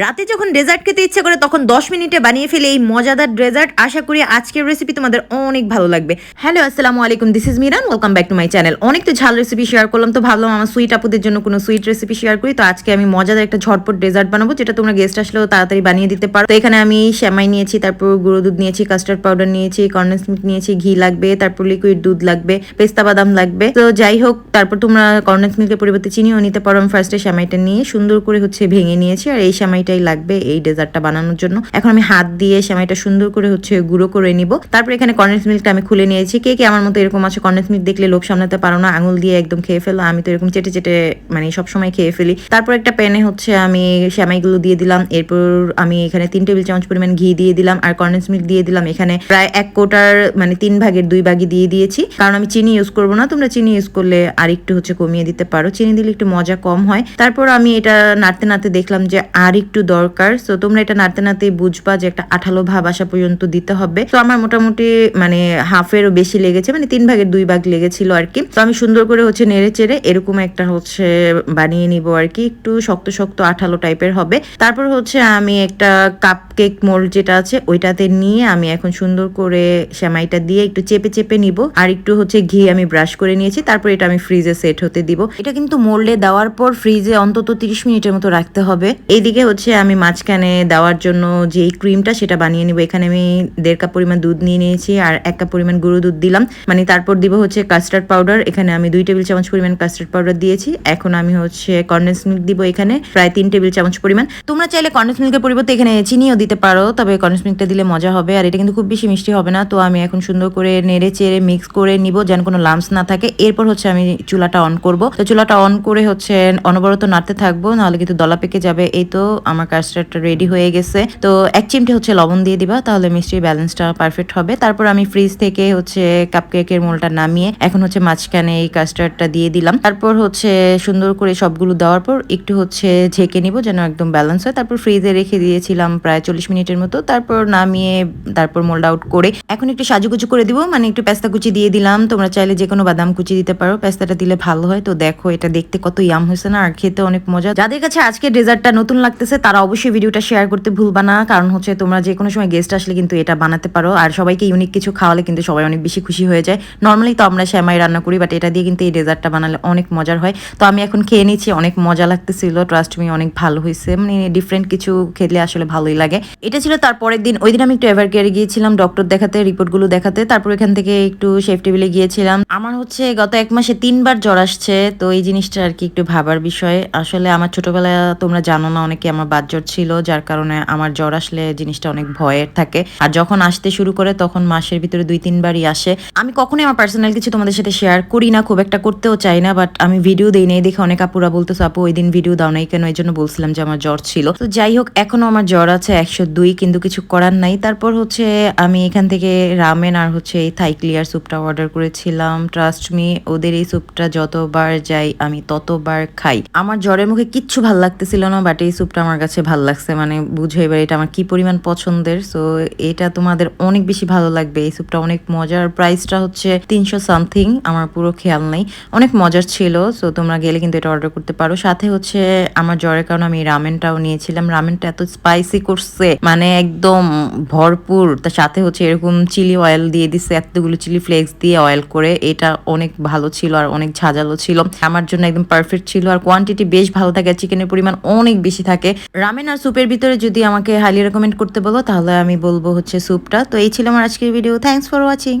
রাতে যখন ডেজার্ট খেতে ইচ্ছে করে, তখন দশ মিনিটে বানিয়ে ফেলে এই মজাদার ডেজার্ট। আশা করি আজকের রেসিপি তোমাদের অনেক ভালো লাগবে। হ্যালো আসসালামু আলাইকুম this is Miran welcome back to my channel অনেক তো ঝাল রেসিপি শেয়ার করলাম, তো ভাবলাম আমার সুইট আপুদের জন্য কোনো সুইট রেসিপি শেয়ার করি। তো আজকে আমি মজাদার একটা ঝটপট ডেজার্ট বানাবো, যেটা তোমরা গেস্ট আসলেও তাড়াতাড়ি বানিয়ে দিতে পারো। তো এখানে আমি শ্যামাই নিয়েছি, তারপর গুঁড়ো দুধ নিয়েছি কাস্টার্ড পাউডার নিয়েছি কর্নেস মিল্ক নিয়েছি, ঘি লাগবে, তারপর লিকুইড দুধ লাগবে, পেস্তা বাদাম লাগবে। তো যাই হোক, তারপর তোমরা কর্নেস মিল্কের পরিবর্তে চিনিও নিতে পারো। আমি ফার্স্টে শ্যামাইটা নিয়ে সুন্দর করে হচ্ছে ভেঙে নিয়েছি, আর এই শ্যামাইটাই লাগবে এই ডেজার্টটা বানানোর জন্য। এখন আমি হাত দিয়ে শ্যামাইটা সুন্দর করে হচ্ছে গুঁড়ো করে নিব। তারপর এখানে কর্নেস মিল্কটা আমি খুলে নিয়েছি। কে কে আমার মতো এরকম আছে কর্নেস মিল্ক দেখলে লোভ সামলাতে পারো না। আঙুল দিয়ে একদম খেয়ে ফেলো। আমি তো এরকম চেটে চেটে মানে সবসময় খেয়ে ফেলি। তারপর একটা প্যানে হচ্ছে আমি শ্যামাইগুলো দিয়ে দিলাম। এরপর আমি এখানে তিন টেবিল চামচ পরিমাণ ঘি দিয়ে দিলাম আর কর্নেস মিল্ক দিয়ে দিলাম। এখানে প্রায় এক কোটার মানে তিন ভাগের দুই ভাগই দিয়ে দিয়েছি। কারণ আমি চিনি ইউজ করব না। তোমরা চিনি ইউজ করলে আর একটু হচ্ছে কমিয়ে দিতে পারো। চিনি দিলে একটু মজা কম হয়। তারপর আমি এটা নাড়তে নাড়তে দেখলাম যে আর একটু দরকার। সো তোমরা এটা নাড়তে নাড়তে বুঝবা যে একটা আঠালো ভাব আসা পর্যন্ত দিতে হবে। তো আমার মোটামুটি মানে হাফেরও বেশি লেগেছে মানে তিন ভাগের দুই ভাগ লেগেছিল আর কি। তো আমি সুন্দর করে হচ্ছে নেড়ে চেড়ে এরকম একটা হচ্ছে বানিয়ে নিব আর কি। একটু শক্ত শক্ত আঠালো টাইপের হবে। তারপর হচ্ছে আমি একটা কাপ কেক মোল্ড যেটা আছে, ওইটাতে নিয়ে আমি এখন সুন্দর করে সেমাইটা দিয়ে একটু চেপে চেপে নিব। আর একটু হচ্ছে ঘি আমি ব্রাশ করে নিয়েছি। তারপর এটা আমি ফ্রিজে সেট হতে দিব। এটা কিন্তু মোল্ডে দেওয়ার পর ফ্রিজে অন্তত তিরিশ মিনিটের মতো রাখতে হবে। এইদিকে হচ্ছে আমি মাঝখানে দেওয়ার জন্য যেই ক্রিমটা সেটা বানিয়ে নিব। এখানে আমি দেড় কাপ পরিমাণ দুধ নিয়ে নিয়েছি আর এক কাপ পরিমাণ গুঁড়ো দুধ দিলাম। মানে তারপর দিব হচ্ছে কাস্টার্ড পাউডার এখানে আমি দুই টেবিল চামচ পরিমাণ কাস্টার্ড পাউডার দিয়েছি। এখন আমি হচ্ছে কর্নেস মিল্ক দিব এখানে, প্রায় তিন টেবিল চামচ পরিমাণ। তোমরা চাইলে কর্নেস মিল্কের পরিবর্তে এখানে চিনিও দিতে পারো, তবে কর্নেস মিল্কটা দিলে মজা হবে। আর এটা কিন্তু খুব বেশি মিষ্টি হবে না। তো আমি এখন সুন্দর করে নেড়ে চেড়ে মিক্স করে নিব যেন কোনো লাম্পস না থাকে। এরপর হচ্ছে আমি চুলাটা অন করব। তো চুলাটা অন করে হচ্ছে অনবরত নাড়তে থাকব, নাহলে কিন্তু দলা পেকে যাবে। এই তো আমার কাস্টার্ডটা রেডি হয়ে গেছে। তো এক চিমটে হচ্ছে লবণ দিয়ে দিবা, তাহলে মিষ্টির ব্যালেন্সটা পারফেক্ট হবে। তারপর আমি ফ্রিজ থেকে হচ্ছে কাপকেকের মোলটা নামিয়ে এখন হচ্ছে মাঝখানে এই কাস্টার্ডটা দিয়ে দিলাম। তারপর হচ্ছে সুন্দর করে সবগুলো দেওয়ার পর একটু হচ্ছে ঝেঁকে নিব যেন একদম ব্যালেন্স হয়। তারপর ফ্রিজে রেখে দিয়েছিলাম প্রায় চল্লিশ মিনিটের মতো। তারপর নামিয়ে তারপর মোল্ড আউট করে এখন একটু সাজুগুজু করে দিব। মানে একটু পেস্তা কুচি দিয়ে দিলাম। তোমরা চাইলে যে কোনো বাদাম কুচি দিতে পারো। পেস্তাটা দিলে ভালো হয়। তো দেখো এটা দেখতে কত ইয়াম হয়েছে না? আর খেতে অনেক মজা। যাদের কাছে আজকে ডেজার্টটা নতুন লাগতেছে তারা অবশ্যই ভিডিওটা শেয়ার করতে ভুলবা না। কারণ হচ্ছে তোমরা যে কোনো সময় গেস্ট আসলে কিন্তু এটা বানাতে পারো। আর সবাইকে ইউনিক কিছু খাওয়ালে কিন্তু সবাই অনেক বেশি খুশি হয়ে যায়। নর্মালি তো আমরা শ্যামাই রান্না করি বাট এটা দিয়ে কিন্তু এই ডেজার্টটা বানালে অনেক মজার হয়। তো আমি এখন খেয়ে নিচ্ছি, অনেক মজা লাগতেছিল। ট্রাস্ট মি অনেক ভালো হয়েছে। মানে ডিফারেন্ট কিছু খেলে আসলে ভালোই লাগে। এটা ছিল তার পরের দিন। ওই দিন আমি একটু এভার কেয়ারে গিয়েছিলাম ডক্টর দেখাতে রিপোর্টগুলো দেখাতে। তারপর এখান থেকে একটু সেফ টেবিলে গিয়েছিলাম। আমার হচ্ছে গত এক মাসে তিনবার জ্বর আসছে। তো এই জিনিসটা আর কি একটু ভাবার বিষয়। আসলে আমার ছোটবেলায় তোমরা জানো না, অনেকে আমার বাদ জ্বর ছিল, যার কারণে আমার জ্বর আসলে জিনিসটা অনেক ভয়ের থাকে। আর যখন আসতে শুরু করে তখন মাসের ভিতরে দুই তিনবারই আসে। আমি কখনোই আমার পার্সোনাল কিছু তোমাদের সাথে শেয়ার করি না, খুব একটা করতেও চাই না বাট আমি ভিডিও দিই নেই দেখে অনেক আপুরা বলতেছে, আপু, ওই দিন ভিডিও দাও নাই কেন? এই জন্য বলছিলাম যে আমার জ্বর ছিল। তো যাই হোক, এখনও আমার জ্বর আছে একশো দুই, কিন্তু কিছু করার নাই। তারপর হচ্ছে আমি এখান থেকে রামেন আর হচ্ছে এই থাই ক্লিয়ার স্যুপটা অর্ডার করেছিলাম। ট্রাস্ট মি ওদের এই স্যুপটা যতবার যাই, আমি ততবার খাই। আমার জ্বরের মুখে কিচ্ছু ভালো লাগতেছিল না বাট এই স্যুপটা আমার কাছে ভালো লাগছে মানে বুঝো এবার এটা আমার কি পরিমাণ পছন্দের। সো এটা তোমাদের অনেক বেশি ভালো লাগবে। এই স্যুপটা অনেক মজার। প্রাইসটা হচ্ছে তিনশো সামথিং আমার পুরো খেয়াল নেই। অনেক মজার ছিল সো তোমরা গেলে কিন্তু এটা অর্ডার করতে পারো। সাথে হচ্ছে আমার জ্বরের কারণে আমি রামেনটাও নিয়েছিলাম। রামেনটা এত স্পাইসি করছে মানে একদম ভরপুর। তার সাথে হচ্ছে এরকম চিলি অয়েল দিয়ে দিচ্ছে এতগুলো চিলি ফ্লেক্স দিয়ে অয়েল করে। এটা অনেক ভালো ছিল আর অনেক ঝাঁঝালো ছিল। আমার জন্য একদম পারফেক্ট ছিল। আর কোয়ান্টিটি বেশ ভালো থাকে। চিকেনের পরিমাণ অনেক বেশি থাকে। রামেন আর স্যুপের ভিতরে যদি আমাকে হাইলি রেকমেন্ড করতে বলো, তাহলে আমি বলব হচ্ছে স্যুপটা তো এই ছিল আমার আজকের ভিডিও থ্যাংকস ফর ওয়াচিং